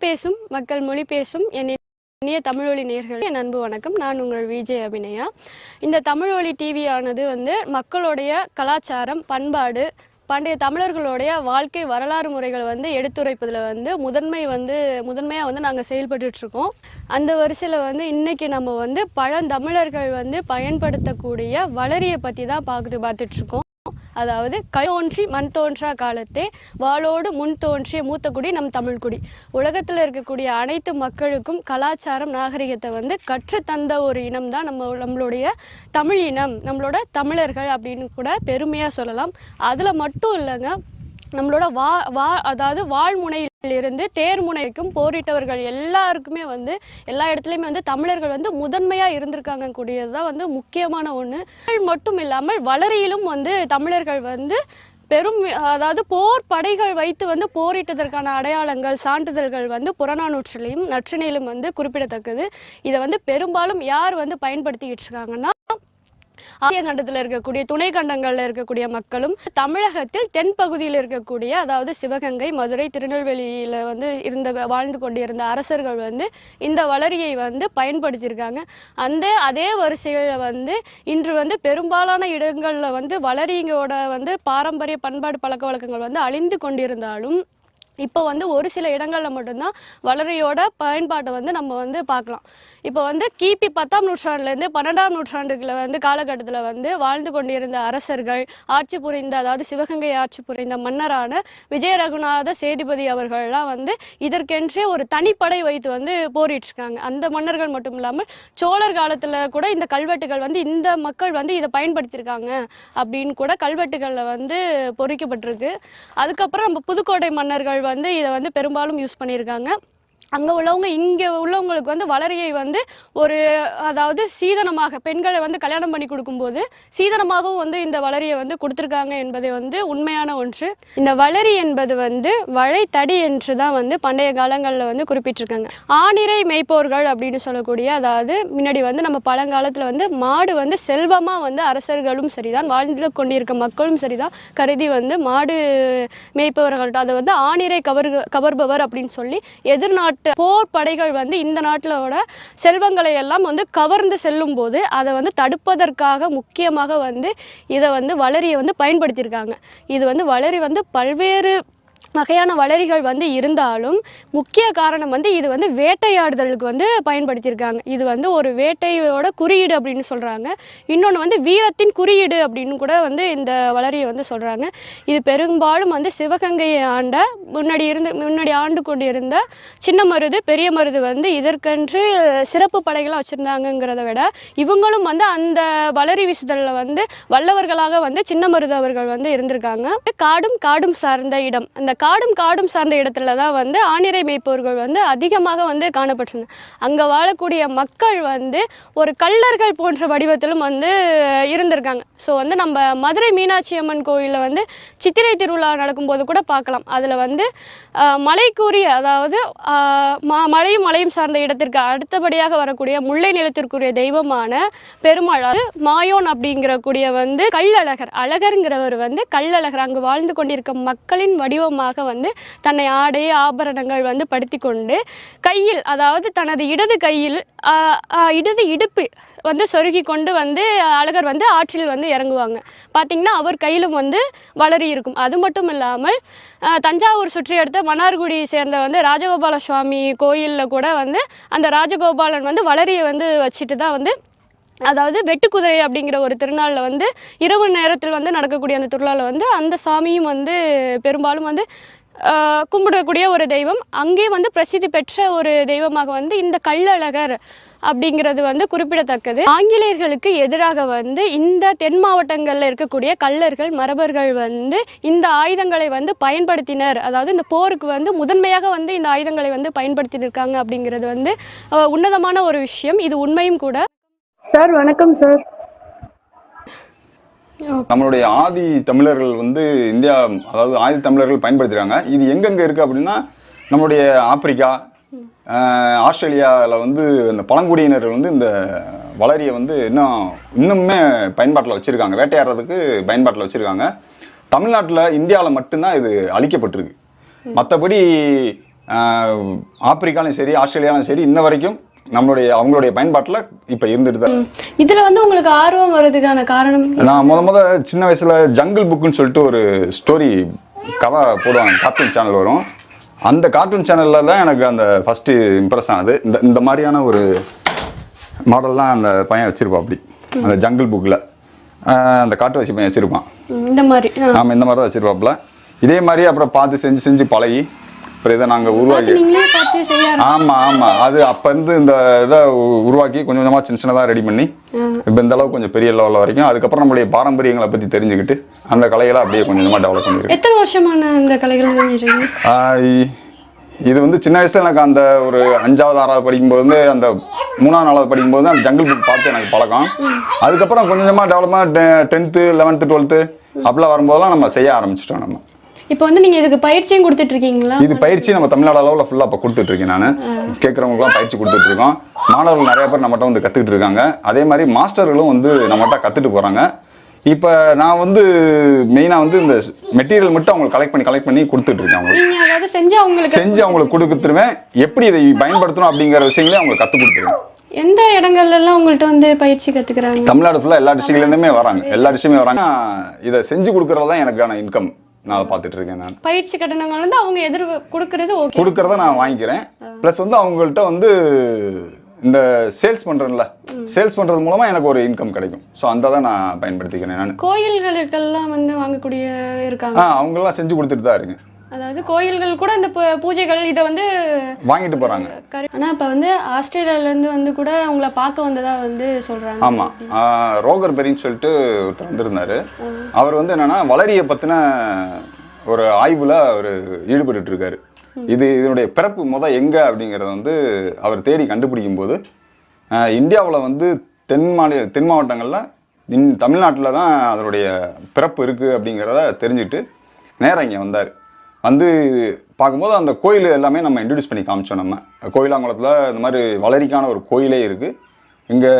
பேசும் மக்கள் மொழி பேசும் என் இனிய தமிழொலி நேர்கள் என் அன்பு வணக்கம். நான் உங்கள் விஜய் அபிநயா. இந்த தமிழொலி டிவி ஆனது வந்து மக்களுடைய கலாச்சாரம் பண்பாடு பண்டைய தமிழர்களுடைய வாழ்க்கை வரலாறு முறைகளை வந்து எடுத்துரைப்பதில் வந்து முதன்மை வந்து முதன்மையாக வந்து நாங்கள் செயல்பட்டுருக்கோம் இருக்கோம் அந்த வரிசையில் வந்து இன்றைக்கி நம்ம வந்து பழந்தமிழர்கள் வந்து பயன்படுத்தக்கூடிய வளரியை பற்றி தான் பார்த்து பார்த்துட்ருக்கோம் அதாவது கல் தோன்றி மண் தோன்றா காலத்தே வாளோடு முன் தோன்றிய மூத்த குடி நம் தமிழ் குடி. உலகத்தில் இருக்கக்கூடிய அனைத்து மக்களுக்கும் கலாச்சாரம் நாகரிகத்தை வந்து கற்றுத் தந்த ஒரு இனம் தான் நம்ம நம்மளுடைய தமிழ் இனம் நம்மளோட தமிழர்கள் அப்படின்னு கூட பெருமையாக சொல்லலாம். அதில் மட்டும் இல்லைங்க நம்மளோட வா வா அதாவது வாழ்முனையிலிருந்து தேர்முனைக்கும் போரிட்டவர்கள் எல்லாருக்குமே வந்து எல்லா இடத்துலையுமே வந்து தமிழர்கள் வந்து முதன்மையாக இருந்திருக்காங்க கூடியது தான் வந்து முக்கியமான ஒன்று மட்டும் இல்லாமல் வளரியிலும் வந்து தமிழர்கள் வந்து பெரும் அதாவது போர் படைகள் வைத்து வந்து போரிட்டதற்கான அடையாளங்கள் சான்றிதழ்கள் வந்து புறநானூற்றிலையும் நற்றினையிலும் வந்து குறிப்பிடத்தக்கது. இதை வந்து பெரும்பாலும் யார் வந்து பயன்படுத்திக்கிட்டு இருக்காங்கன்னா ஆசிய கண்டத்தில் இருக்கக்கூடிய துணை கண்டங்களில் இருக்கக்கூடிய மக்களும் தமிழகத்தில் தென் பகுதியில் இருக்கக்கூடிய அதாவது சிவகங்கை மதுரை திருநெல்வேலியில் வந்து இருந்த வாழ்ந்து கொண்டிருந்த அரசர்கள் வந்து இந்த வளரியை வந்து பயன்படுத்தியிருக்காங்க. அந்த அதே வரிசையில் வந்து இன்று வந்து பெரும்பாலான இடங்களில் வந்து வளரியோட வந்து பாரம்பரிய பண்பாடு பழக்க வழக்கங்கள் வந்து அழிந்து கொண்டிருந்தாலும் இப்போ வந்து ஒரு சில இடங்களில் மட்டும்தான் வளரியோட பயன்பாட்டை வந்து நம்ம வந்து பார்க்கலாம். இப்போ வந்து கிபி பத்தாம் நூற்றாண்டுலேருந்து பன்னெண்டாம் நூற்றாண்டுகளை வந்து காலகட்டத்தில் வந்து வாழ்ந்து கொண்டிருந்த அரசர்கள் ஆட்சி புரிந்த அதாவது சிவகங்கை ஆட்சி புரிந்த மன்னரான விஜய ரகுநாத சேதுபதி அவர்கள்லாம் வந்து இதற்கென்றே ஒரு தனிப்படை வைத்து வந்து போரிட்டுருக்காங்க. அந்த மன்னர்கள் மட்டும் இல்லாமல் சோழர் காலத்தில் கூட இந்த கல்வெட்டுகள் வந்து இந்த மக்கள் வந்து இதை பயன்படுத்தியிருக்காங்க அப்படின்னு கூட கல்வெட்டுகளில் வந்து பொறிக்கப்பட்டிருக்கு. அதுக்கப்புறம் நம்ம புதுக்கோட்டை மன்னர்கள் வந்து இதை வந்து பெரும்பாலும் யூஸ் பண்ணியிருக்காங்க. அங்கே உள்ளவங்க இங்கே உள்ளவங்களுக்கு வந்து வளரியை வந்து ஒரு அதாவது சீதனமாக பெண்களை வந்து கல்யாணம் பண்ணி கொடுக்கும்போது சீதனமாகவும் வந்து இந்த வளரியை வந்து கொடுத்துருக்காங்க என்பது வந்து உண்மையான ஒன்று. இந்த வளரி என்பது வந்து வளைத்தடி என்று தான் வந்து பண்டைய காலங்களில் வந்து குறிப்பிட்டிருக்காங்க. ஆணிரை மெய்ப்போர்கள் அப்படின்னு சொல்லக்கூடிய அதாவது முன்னாடி வந்து நம்ம பழங்காலத்தில் வந்து மாடு வந்து செல்வமாக வந்து அரசர்களும் சரிதான் வாழ்ந்து கொண்டிருக்க மக்களும் சரிதான் கருதி வந்து மாடு மேய்ப்பவர்கள்ட்ட அதை வந்து ஆணிரை கவர் கவர்பவர் அப்படின்னு சொல்லி எதிர்நாள் வெளிநாட்டு போர் படைகள் வந்து இந்த நாட்டிலோட செல்வங்களை எல்லாம் வந்து கவர்ந்து செல்லும் போது அதை வந்து தடுப்பதற்காக முக்கியமாக வந்து இதை வந்து வளரியை வந்து பயன்படுத்தியிருக்காங்க. இது வந்து வளரி வந்து பல்வேறு வகையான வளரிகள் வந்து இருந்தாலும் முக்கிய காரணம் வந்து இது வந்து வேட்டையாடுதலுக்கு வந்து பயன்படுத்தியிருக்காங்க. இது வந்து ஒரு வேட்டையோட குறியீடு அப்படின்னு சொல்கிறாங்க இன்னொன்று வந்து வீரத்தின் குறியீடு அப்படின்னு கூட வந்து இந்த வளரியை வந்து சொல்கிறாங்க இது பெரும்பாலும் வந்து சிவகங்கையை ஆண்ட முன்னாடி இருந்து முன்னாடி ஆண்டு கொண்டு இருந்த சின்ன மருது பெரிய மருது வந்து இதற்கென்று சிறப்பு படைகளாக வச்சுருந்தாங்கங்கிறத விட இவங்களும் வந்து அந்த வளரி வீசுதலில் வந்து வல்லவர்களாக வந்து சின்ன மருது அவர்கள் வந்து இருந்திருக்காங்க. காடும் காடும் சார்ந்த இடம். அந்த காடும் காடும் சார்ந்த இடத்துல தான் வந்து ஆணிரை மேய்ப்பவர்கள் வந்து அதிகமாக வந்து காணப்பட்டிருந்தாங்க அங்கே வாழக்கூடிய மக்கள் வந்து ஒரு கள்ளர்கள் போன்ற வடிவத்திலும் வந்து இருந்திருக்காங்க. ஸோ வந்து நம்ம மதுரை மீனாட்சி அம்மன் கோயிலில் வந்து சித்திரை திருவிழா நடக்கும்போது கூட பார்க்கலாம். அதில் வந்து மலைக்குரிய அதாவது ஆஹ், மலையும் மலையும் சார்ந்த இடத்திற்கு அடுத்தபடியாக வரக்கூடிய முல்லை நிலத்திற்குரிய தெய்வமான பெருமாள் மாயோன் அப்படிங்கிற கூடிய வந்து கள்ளழகர். அழகருங்கிறவர் வந்து கள்ளழகர். அங்கு வாழ்ந்து கொண்டிருக்கும் மக்களின் வடிவம் வடிவமாக வந்து தன்னை ஆடை ஆபரணங்கள் வந்து படுத்தி கொண்டு கையில் அதாவது தனது இடது கையில் இடது இடுப்பு வந்து சொருகி கொண்டு வந்து அழகர் வந்து ஆற்றில் வந்து இறங்குவாங்க. பார்த்திங்கன்னா அவர் கையிலும் வந்து வளரி இருக்கும். அது மட்டும் இல்லாமல் தஞ்சாவூர் சுற்றி அடுத்த மன்னார்குடி சேர்ந்த வந்து ராஜகோபால சுவாமி கோயிலில் கூட வந்து அந்த ராஜகோபாலன் வந்து வளரியை வந்து வச்சுட்டு தான் வந்து அதாவது வெட்டுக்குதிரை அப்படிங்கிற ஒரு திருநாளில் வந்து இரவு நேரத்தில் வந்து நடக்கக்கூடிய அந்த திருநாளில் வந்து அந்த சாமியும் வந்து பெரும்பாலும் வந்து கும்பிடக்கூடிய ஒரு தெய்வம். அங்கே வந்து பிரசித்தி பெற்ற ஒரு தெய்வமாக வந்து இந்த கள்ளழகர் அப்படிங்கிறது வந்து குறிப்பிடத்தக்கது. ஆங்கிலேயர்களுக்கு எதிராக வந்து இந்த தென் மாவட்டங்களில் இருக்கக்கூடிய கள்ளர்கள் மரபர்கள் வந்து இந்த ஆயுதங்களை வந்து பயன்படுத்தினர். அதாவது இந்த போருக்கு வந்து முதன்மையாக வந்து இந்த ஆயுதங்களை வந்து பயன்படுத்தியிருக்காங்க அப்படிங்கிறது வந்து உன்னதமான ஒரு விஷயம். இது உண்மையும் கூட. சார் வணக்கம் சார். நம்மளுடைய ஆதி தமிழர்கள் வந்து இந்தியா அதாவது ஆதி தமிழர்கள் பயன்படுத்துகிறாங்க இது எங்கெங்கே இருக்குது அப்படின்னா நம்மளுடைய ஆப்பிரிக்கா ஆஹ், ஆஸ்திரேலியாவில் வந்து இந்த பழங்குடியினர்கள் வந்து இந்த வளரியை வந்து இன்னும் இன்னுமே பயன்பாட்டில் வச்சுருக்காங்க. வேட்டையாடுறதுக்கு பயன்பாட்டில் வச்சுருக்காங்க. தமிழ்நாட்டில் இந்தியாவில் மட்டும்தான் இது அழிக்கப்பட்டிருக்கு. மற்றபடி ஆப்பிரிக்காலையும் சரி ஆஸ்திரேலியாலையும் சரி இன்ன வரைக்கும் நம்மளுடைய அவங்களுடைய பயன்பாட்டில் இப்போ இருந்துட்டு தான். இதுல வந்து உங்களுக்கு ஆர்வம் வர்றதுக்கான காரணம் நான் முத முத சின்ன வயசுல ஜங்கிள் புக்குன்னு சொல்லிட்டு ஒரு ஸ்டோரி கதை போடுவாங்க கார்ட்டூன் சேனல் வரும். அந்த கார்ட்டூன் சேனலில் தான் எனக்கு அந்த ஃபஸ்ட்டு இம்ப்ரெஸ் ஆனது. இந்த இந்த மாதிரியான ஒரு மாடல் தான் அந்த பையன் வச்சிருப்பான் அப்படி. அந்த ஜங்கிள் புக்கில் அந்த காட்டு வச்சு பையன் வச்சிருப்பான். இந்த மாதிரி. ஆமாம் இந்த மாதிரி தான் வச்சிருப்பாப்புல. இதே மாதிரி அப்புறம் பார்த்து செஞ்சு செஞ்சு பழகி அப்புறம் இதை நாங்கள் உருவாக்கி பார்த்து நீங்களே பார்த்து செய்ய ஆரம்பி- ஆமா ஆமா. அது அப்ப இருந்து இந்த இதை உருவாக்கி கொஞ்சம் கொஞ்சமா சின்ன சின்னதா ரெடி பண்ணி இப்போ இந்த அளவுக்கு கொஞ்சம் பெரிய லெவலில் வரைக்கும். அதுக்கப்புறம் நம்மளுடைய பாரம்பரியங்களை பத்தி தெரிஞ்சுக்கிட்டு அந்த கலைகளை அப்படியே கொஞ்சம் கொஞ்சமா டெவலப் பண்ணிருக்கேன் எத்தனை வருஷமான இந்த கலைகள் செஞ்சிருக்கீங்க? ஆஹ் இ- இது வந்து சின்ன வயசுல எனக்கு அந்த ஒரு அஞ்சாவது ஆறாவது படிக்கும்போது வந்து அந்த மூணாவது நாலாவது படிக்கும்போது அந்த ஜங்கிள் புக் பார்த்து எனக்கு பழக்கம். அதுக்கப்புறம் கொஞ்சம் கொஞ்சமா டெவலப்மெண்ட் டென்த்து லெவன்த்து டுவெல்த்து அப்படிலாம் வரும்போதெல்லாம் நம்ம செய்ய ஆரம்பிச்சிட்டோம் நம்ம. இப்போ வந்து நீங்க இதுக்கு பயிற்சியும் கொடுத்துட்டு இருக்கீங்களா இது பயிற்சி நம்ம தமிழ்நாடு அளவில் ஃபுல்லாக இப்போ கொடுத்துட்டு இருக்கேன் நான் கேட்குறவங்களுக்குலாம் பயிற்சி கொடுத்துட்டு இருக்கோம் மாணவர்கள் நிறைய பேர் நம்மகிட்ட வந்து கற்றுக்கிட்டு இருக்காங்க அதே மாதிரி மாஸ்டர்களும் வந்து நம்மகிட்ட கற்றுட்டு போகிறாங்க இப்போ நான் வந்து மெயினாக வந்து இந்த மெட்டீரியல் மட்டும் அவங்களுக்கு கலெக்ட் பண்ணி கலெக்ட் பண்ணி கொடுத்துட்டு இருக்கேன் அவங்களுக்கு செஞ்சு அவங்களுக்கு செஞ்சு அவங்களுக்கு கொடுத்துருவேன். எப்படி இதை பயன்படுத்தணும் அப்படிங்கிற விஷயங்களையும் அவங்களுக்கு கற்றுக் கொடுத்துருவேன். எந்த இடங்கள்ல எல்லாம் உங்கள்ட்ட வந்து பயிற்சி கத்துக்கிறாங்க? தமிழ்நாடு ஃபுல்லாக எல்லா டிஸ்ட்ரிக்ட்லேருந்துமே வராங்க. எல்லா டிஸ்ட்ரிக்ட்டுமே வராங்க. இதை செஞ்சு கொடுக்குறது தான் எனக்கான இன்கம் நான் அதை பார்த்துட்டு இருக்கேன் நான். பயிற்சி கட்டணங்கள் வந்து அவங்க எதிர் கொடுக்கறது ஓகே கொடுக்கறத நான் வாங்கிக்கிறேன். ப்ளஸ் வந்து அவங்கள்ட்ட வந்து இந்த சேல்ஸ் பண்றேன்ல சேல்ஸ் பண்றது மூலமா எனக்கு ஒரு இன்கம் கிடைக்கும். ஸோ அந்த தான் நான் பயன்படுத்திக்கிறேன் நான். கோயில்களுக்கெல்லாம் வந்து வாங்கக்கூடிய இருக்காங்க. ஆ அவங்கெல்லாம் செஞ்சு கொடுத்துட்டு தான் இருக்கேன். அதாவது கோயில்கள் கூட இந்த பூஜைகள் இதை வந்து வாங்கிட்டு போறாங்க. கரு- ஆனா இப்ப வந்து ஆஸ்திரேலியால இருந்து வந்து கூட உங்களை பார்க்க வந்ததா வந்து சொல்றாங்க. ஆமா. ஆ, ரோகர் பெரின்னு சொல்லிட்டு ஒருத்தர் வந்திருந்தாரு. அவர் வந்து என்னன்னா வளரியை பத்தின ஒரு ஆய்வுல அவர் ஈடுபட்டு இருக்காரு இது இதனுடைய பிறப்பு முத எங்க அப்படிங்கறத வந்து அவர் தேடி கண்டுபிடிக்கும் போது இந்தியாவில் வந்து தென் மாநில தென் மாவட்டங்களில் இன் தமிழ்நாட்டில் தான் அதனுடைய பிறப்பு இருக்குது அப்படிங்கிறத தெரிஞ்சுட்டு நேரா இங்கே வந்தார். வந்து பார்க்கும்போது அந்த கோயில் எல்லாமே நம்ம இன்ட்ரடியூஸ் பண்ணி காமிச்சோம் நம்ம. கோயிலாங்குளத்தில் இந்த மாதிரி வளரிக்கான ஒரு கோயிலே இருக்குது இங்கே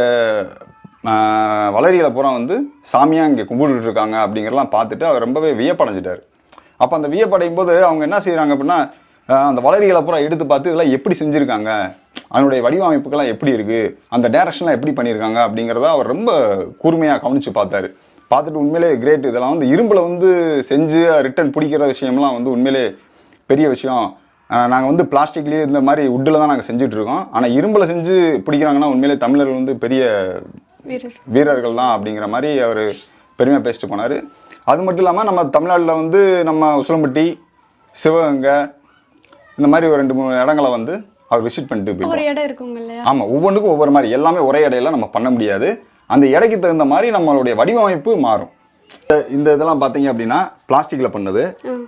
வளரியில் பூரா வந்து சாமியாக இங்கே கும்பிட்டுட்டு இருக்காங்க அப்படிங்கிறலாம் பார்த்துட்டு அவர் ரொம்பவே வியப்படைஞ்சிட்டார். அப்போ அந்த வியப்படையும் போது அவங்க என்ன செய்கிறாங்க அப்படின்னா அந்த வளரிகளை பூரா எடுத்து பார்த்து இதெல்லாம் எப்படி செஞ்சுருக்காங்க? அதனுடைய வடிவமைப்புகள்லாம் எப்படி இருக்குது அந்த டைரக்ஷன்லாம் எப்படி பண்ணியிருக்காங்க அப்படிங்கிறத அவர் ரொம்ப கூர்மையாக கவனித்து பார்த்தாரு. பார்த்துட்டு உண்மையிலே கிரேட் இதெல்லாம் வந்து இரும்பில் வந்து செஞ்சு ரிட்டன் பிடிக்கிற விஷயம்லாம் வந்து உண்மையிலே பெரிய விஷயம். நாங்கள் வந்து பிளாஸ்டிக்லேயே இந்த மாதிரி உட்டில் தான் நாங்கள் செஞ்சுட்டு இருக்கோம் ஆனால் இரும்பில் செஞ்சு பிடிக்கிறாங்கன்னா உண்மையிலே தமிழர்கள் வந்து பெரிய வீரர். வீரர்கள் தான் அப்படிங்கிற மாதிரி அவர் பெருமையாக பேசிட்டு போனார். அது மட்டும் இல்லாமல் நம்ம தமிழ்நாட்டில் வந்து நம்ம உசிலம்பட்டி சிவகங்கை இந்த மாதிரி ஒரு ரெண்டு மூணு இடங்களை வந்து அவர் விசிட் பண்ணிட்டு போயிருக்காரு ஒரு இடம் இருக்குங்க இல்லையா? ஆமாம் ஒவ்வொன்றுக்கும் ஒவ்வொரு மாதிரி எல்லாமே ஒரே இடையில நம்ம பண்ண முடியாது. அந்த எடைக்கு தகுந்த மாதிரி நம்மளுடைய வடிவமைப்பு மாறும். இந்த- இந்த இதெல்லாம் பார்த்தீங்க அப்படின்னா பிளாஸ்டிக்கில் பண்ணது.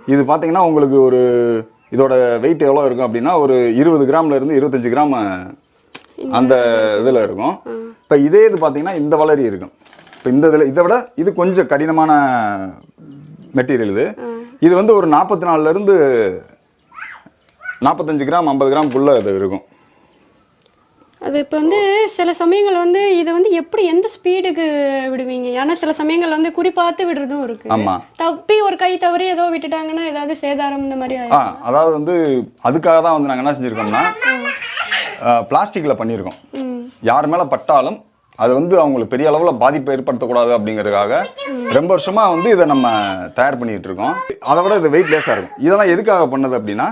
இது பார்த்தீங்கன்னா உங்களுக்கு ஒரு இதோட வெயிட் எவ்வளோ இருக்கும் அப்படின்னா ஒரு இருபது கிராம்ல இருந்து இருபத்தஞ்சு கிராம் அந்த இதில் இருக்கும். இப்போ இதே இது பார்த்தீங்கன்னா இந்த வளரி இருக்கும். இப்போ இந்த இதில் இதை விட இது கொஞ்சம் கடினமான மெட்டீரியல் இது. இது வந்து ஒரு நாற்பத்தி நாலுலேருந்து நாற்பத்தஞ்சு கிராம் ஐம்பது கிராம்குள்ளே இது இருக்கும். அது இப்போ வந்து சில சமயங்கள் வந்து இதை வந்து எப்படி எந்த ஸ்பீடுக்கு விடுவீங்க? ஏன்னா சில சமயங்கள் வந்து குறிப்பாத்து விடுறதும் இருக்கு. ஆமா. தப்பி ஒரு கை தவறி ஏதோ விட்டுட்டாங்கன்னா ஏதாவது சேதாரம் இந்த மாதிரி ஆ. அதாவது வந்து அதுக்காக தான் வந்து நாங்கள் என்ன செஞ்சுருக்கோம்னா பிளாஸ்டிக்கில் பண்ணியிருக்கோம் யார் மேலே பட்டாலும் அது வந்து அவங்களுக்கு பெரிய அளவில் பாதிப்பை ஏற்படுத்தக்கூடாது அப்படிங்கிறதுக்காக ரொம்ப வருஷமாக வந்து இதை நம்ம தயார் பண்ணிட்டு இருக்கோம். அதை விட இது வெயிட் லேஸாக இருக்கும். இதெல்லாம் எதுக்காக பண்ணது அப்படின்னா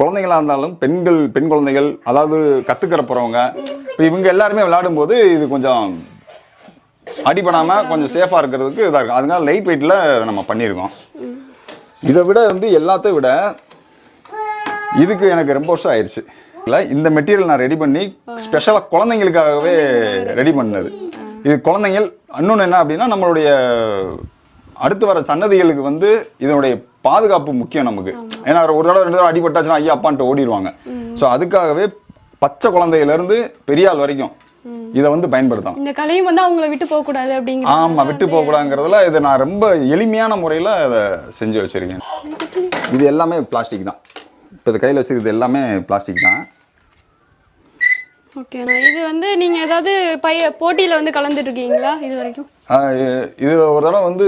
குழந்தைங்களா இருந்தாலும் பெண்கள் பெண் குழந்தைகள் அதாவது கற்றுக்கிற போகிறவங்க இப்போ இவங்க எல்லாருமே விளையாடும்போது இது கொஞ்சம் அடிபடாமல் கொஞ்சம் சேஃபாக இருக்கிறதுக்கு இதாக இருக்கும். அதனால லைட் வெயிட்டில் நம்ம பண்ணியிருக்கோம். இதை விட வந்து எல்லாத்தையும் விட இதுக்கு எனக்கு ரொம்ப வருஷம் ஆயிடுச்சு இல்லை இந்த மெட்டீரியல் நான் ரெடி பண்ணி ஸ்பெஷலாக குழந்தைங்களுக்காகவே ரெடி பண்ணது. இது குழந்தைங்கள் இன்னொன்று என்ன அப்படின்னா நம்மளுடைய அடுத்து வர சன்னதிகளுக்கு வந்து இதனுடைய பாதுகாப்பு முக்கியம் நமக்கு. ஏன்னா ஒரு தடவை ரெண்டு தடவை அடிபட்டாச்சுன்னா ஐயா அப்பான்ட்டு ஓடிடுவாங்க. ஸோ அதுக்காகவே பச்சை குழந்தையிலேருந்து பெரிய ஆள் வரைக்கும் இதை வந்து பயன்படுத்தலாம். இந்த கலையும் வந்து அவங்கள விட்டு போக கூடாது அப்படிங்கிற ஆமாம் விட்டு போகக்கூடாதுங்கிறதுல இதை நான் ரொம்ப எளிமையான முறையில் அதை செஞ்சு வச்சுருக்கேன். இது எல்லாமே பிளாஸ்டிக் தான். இப்போ இது கையில் வச்சுருக்கிறது எல்லாமே பிளாஸ்டிக் தான். ஓகேண்ணா இது வந்து நீங்க ஏதாவது பைய போட்டியில வந்து கலந்துட்டு இருக்கீங்களா? இது வரைக்கும்? இது ஒரு தடவை வந்து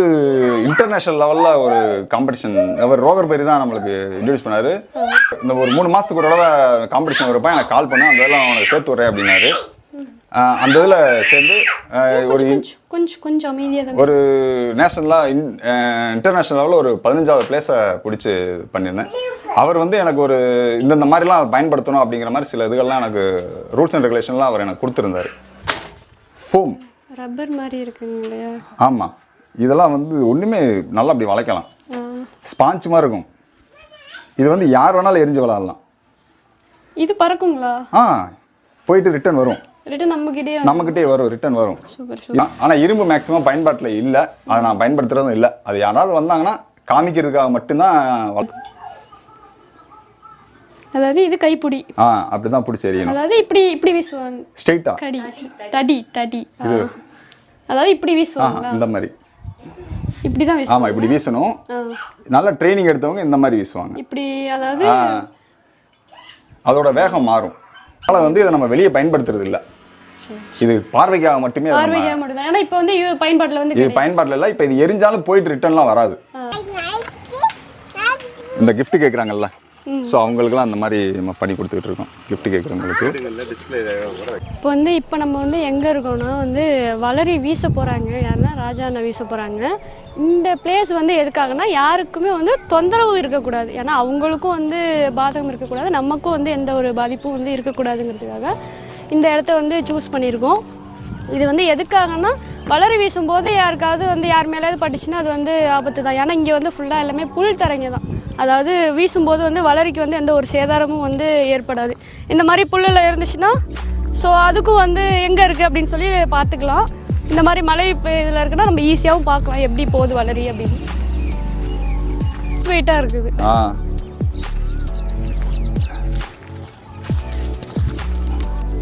இன்டர்நேஷனல் லெவலில் ஒரு காம்படிஷன் அவர் ரோகர் பேரி தான் நம்மளுக்கு இன்ட்ரடியூஸ் பண்ணாரு. இந்த ஒரு மூணு மாதத்துக்கு ஒரு தடவை காம்படிஷன் வரப்ப எனக்கு கால் பண்ணேன் அந்த இதெல்லாம் அவனுக்கு சேர்த்து வரேன் அப்படின்னாரு. அந்த இதில் சேர்ந்து ஒரு கொஞ்சம் கொஞ்சம் அமைதியாக ஒரு நேஷனலாக இன் இன்டர்நேஷனல் லெவலில் ஒரு பதினஞ்சாவது பிளேஸை பிடிச்சி பண்ணியிருந்தேன். அவர் வந்து எனக்கு ஒரு இந்தந்த மாதிரிலாம் பயன்படுத்தணும் அப்படிங்கிற மாதிரி சில இதுகள்லாம் எனக்கு ரூல்ஸ் அண்ட் ரெகுலேஷன்லாம் அவர் எனக்கு கொடுத்துருந்தாரு. ஃபோம் ரப்பர் மாதிரி இருக்குங்க இல்லையா? ஆமாம் இதெல்லாம் வந்து ஒன்றுமே நல்லா அப்படி வளைக்கலாம். ஸ்பாஞ்ச் மாதிரி இருக்கும். இது வந்து யார் வேணாலும் எரிஞ்சு விளாட்லாம் இது பறக்குங்களா? ஆ போயிட்டு ரிட்டர்ன் வரும். ரிட்டன் நம்மக்கிட்டே நம்மக்கிட்டே வரும் ரிட்டர்ன் வரும். ஆனால் இரும்பு மேக்ஸிமம் பயன்பாட்டில் இல்லை. அதை நான் பயன்படுத்துறதும் இல்லை. அது யாராவது வந்தாங்கன்னா காமிக்கிறதுக்காக மட்டும்தான் வள- அதாவது இது கைப்பிடி. ஆ அப்படி தான் பிடிச்சி எறியணும். அதாவது இப்படி இப்படி வீசுவாங்க. ஸ்ட்ரெயிட்டாக கடி தடி தடி. அதாவது இப்படி ஆ வீசுவாங்களா இந்த மாதிரி. இப்படி தான் வீசுவாங்க. ஆமாம் இப்படி வீசணும். நல்ல ட்ரைனிங் எடுத்தவங்க இந்த மாதிரி வீசுவாங்க. இப்படி அதாவது அதோட வேகம் மாறும். அதனால் வந்து இதை நம்ம வெளியே பயன்படுத்துறது இல்லை. சரி. இது பார்வைக்காக மட்டுமே பார்வைக்காக மட்டும்தான். ஏன்னா இப்போ வந்து பயன்பாட்டுல வந்து இது பயன்பாட்டில் இல்லை. இப்போ இது எரிஞ்சாலும் போயிட்டு ரிட்டர்ன்லாம் வராது. இந்த gift கேட்குறாங்கல்ல ஸோ அவங்களுக்குலாம் அந்த மாதிரி நம்ம பண்ணி கொடுத்துட்டு இருக்கோம் gift கேட்குறவங்களுக்கு. இப்போ வந்து இப்போ நம்ம வந்து எங்கே இருக்கோம்னா வந்து வளரி வீச போகிறாங்க யாருன்னா ராஜா அண்ணா வீச போகிறாங்க இந்த பிளேஸ் வந்து எதுக்காகனா யாருக்குமே வந்து தொந்தரவு இருக்கக்கூடாது. ஏன்னா அவங்களுக்கும் வந்து பாதகம் இருக்கக்கூடாது. நமக்கும் வந்து எந்த ஒரு பாதிப்பும் வந்து இருக்கக்கூடாதுங்கிறதுக்காக இந்த இடத்த வந்து சூஸ் பண்ணியிருக்கோம். இது வந்து எதுக்காகனா வளரி வீசும்போது யாருக்காவது வந்து யார் மேலேயாவது பட்டுச்சுன்னா அது வந்து ஆபத்து தான் ஏன்னா இங்கே வந்து ஃபுல்லாக எல்லாமே புல் தரைங்க தான் அதாவது வீசும்போது வந்து வளரிக்கு வந்து எந்த ஒரு சேதாரமும் வந்து ஏற்படாது. இந்த மாதிரி புல்லில் இருந்துச்சுன்னா ஸோ அதுக்கும் வந்து எங்கே இருக்குது அப்படின்னு சொல்லி பார்த்துக்கலாம். இந்த மாதிரி மலை இதில் இருக்குன்னா நம்ம ஈஸியாகவும் பார்க்கலாம். எப்படி போகுது வளரி அப்படின்னு. வெயிட்டாக இருக்குது.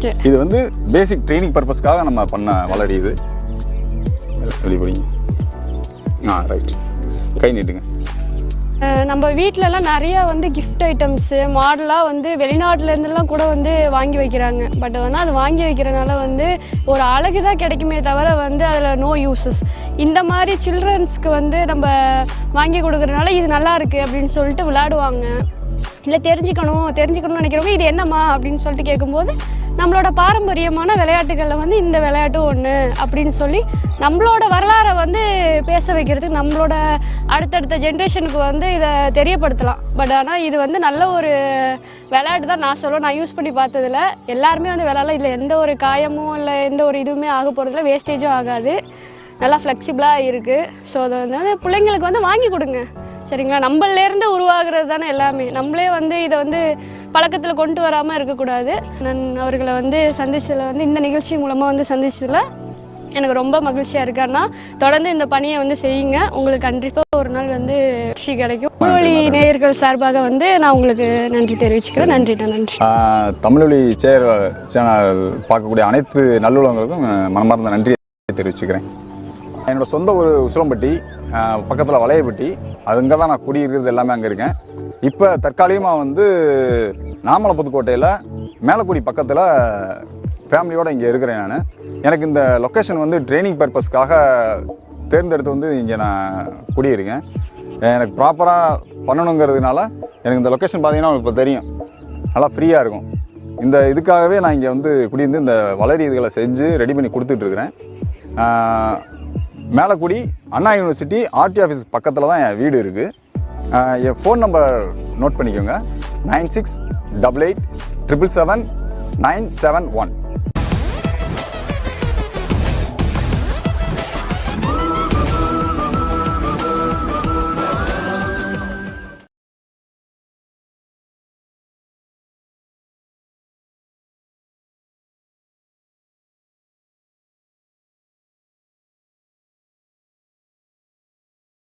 சரி இது வந்து பேசிக் ட்ரைனிங் பர்பஸ்க்காக நம்ம பண்ண வளரி இது. ஆ ரைட் கை நீட்டுங்க. நம்ம வீட்டிலலாம் நிறைய வந்து கிஃப்ட் ஐட்டம்ஸு மாடலாக வந்து வெளிநாட்டுலேருந்துலாம் கூட வந்து வாங்கி வைக்கிறாங்க. பட் வந்து அது வாங்கி வைக்கிறனால வந்து ஒரு அழகு தான் கிடைக்குமே தவிர வந்து அதில் நோ யூசஸ் இந்த மாதிரி சில்ட்ரன்ஸ்க்கு வந்து நம்ம வாங்கி கொடுக்குறனால இது நல்லா இருக்குது அப்படின்னு சொல்லிட்டு விளையாடுவாங்க. இல்லை தெரிஞ்சுக்கணும் தெரிஞ்சுக்கணும்னு நினைக்கிறவங்க இது என்னம்மா அப்படின்னு சொல்லிட்டு கேட்கும்போது நம்மளோட பாரம்பரியமான விளையாட்டுகளில் வந்து இந்த விளையாட்டு ஒன்று அப்படின்னு சொல்லி நம்மளோட வரலாறை வந்து பேச வைக்கிறதுக்கு நம்மளோட அடுத்தடுத்த ஜென்ரேஷனுக்கு வந்து இதை தெரியப்படுத்தலாம். பட் ஆனால் இது வந்து நல்ல ஒரு விளையாட்டு தான் நான் சொல்லுவேன் நான் யூஸ் பண்ணி பார்த்ததில் எல்லாருமே வந்து விளையாடலாம். இதில் எந்த ஒரு காயமும் இல்லை எந்த ஒரு இதுவுமே ஆக போகிறதுல வேஸ்டேஜும் ஆகாது. நல்லா ஃப்ளெக்சிபிளாக இருக்குது ஸோ அதை வந்து பிள்ளைங்களுக்கு வந்து வாங்கி கொடுங்க. சரிங்களா? நம்மளேருந்து உருவாகிறது தானே எல்லாமே. நம்மளே வந்து இதை வந்து பழக்கத்தில் கொண்டு வராமல் இருக்கக்கூடாது. நான் அவர்களை வந்து சந்திச்சதில் வந்து இந்த நிகழ்ச்சி மூலமாக வந்து சந்திச்சதில் எனக்கு ரொம்ப மகிழ்ச்சியாக இருக்கு. அண்ணா தொடர்ந்து இந்த பணியை வந்து செய்யுங்க. உங்களுக்கு கண்டிப்பாக ஒரு நாள் வந்து வெற்றி கிடைக்கும். மொழி நேயர்கள் சார்பாக வந்து நான் உங்களுக்கு நன்றி தெரிவிச்சுக்கிறேன். நன்றி ஆஹ் தமிழொலி சேர் சேனல் பார்க்கக்கூடிய அனைத்து நல்லுள்ளவங்களுக்கும் மனமார்ந்த நன்றியை தெரிவிச்சுக்கிறேன். என்னோட சொந்த ஒரு உசிலம்பட்டி பக்கத்தில் வளையப்பட்டி. அதுங்க தான் நான் குடியிருக்கிறது எல்லாமே அங்கே இருக்கேன். இப்போ தற்காலிகமாக வந்து நாமலை புதுக்கோட்டையில் மேலக்குடி பக்கத்தில் ஃபேமிலியோடு இங்கே இருக்கிறேன் நான். எனக்கு இந்த லொக்கேஷன் வந்து ட்ரைனிங் பர்பஸ்க்காக தேர்ந்தெடுத்து வந்து இங்கே நான் குடியிருக்கேன். எனக்கு ப்ராப்பராக பண்ணணுங்கிறதுனால எனக்கு இந்த லொக்கேஷன் பார்த்தீங்கன்னா இப்போ தெரியும். நல்லா ஃப்ரீயாக இருக்கும். இந்த இதுக்காகவே நான் இங்கே வந்து குடியிருந்து இந்த வளரி இதுகளை செஞ்சு ரெடி பண்ணி கொடுத்துட்ருக்குறேன் Melakudi Anna university RT office பக்கத்தில் தான் என் வீடு இருக்குது என் ஃபோன் நம்பர் நோட் பண்ணிக்கோங்க. Nine six double eight triple seven nine seven one.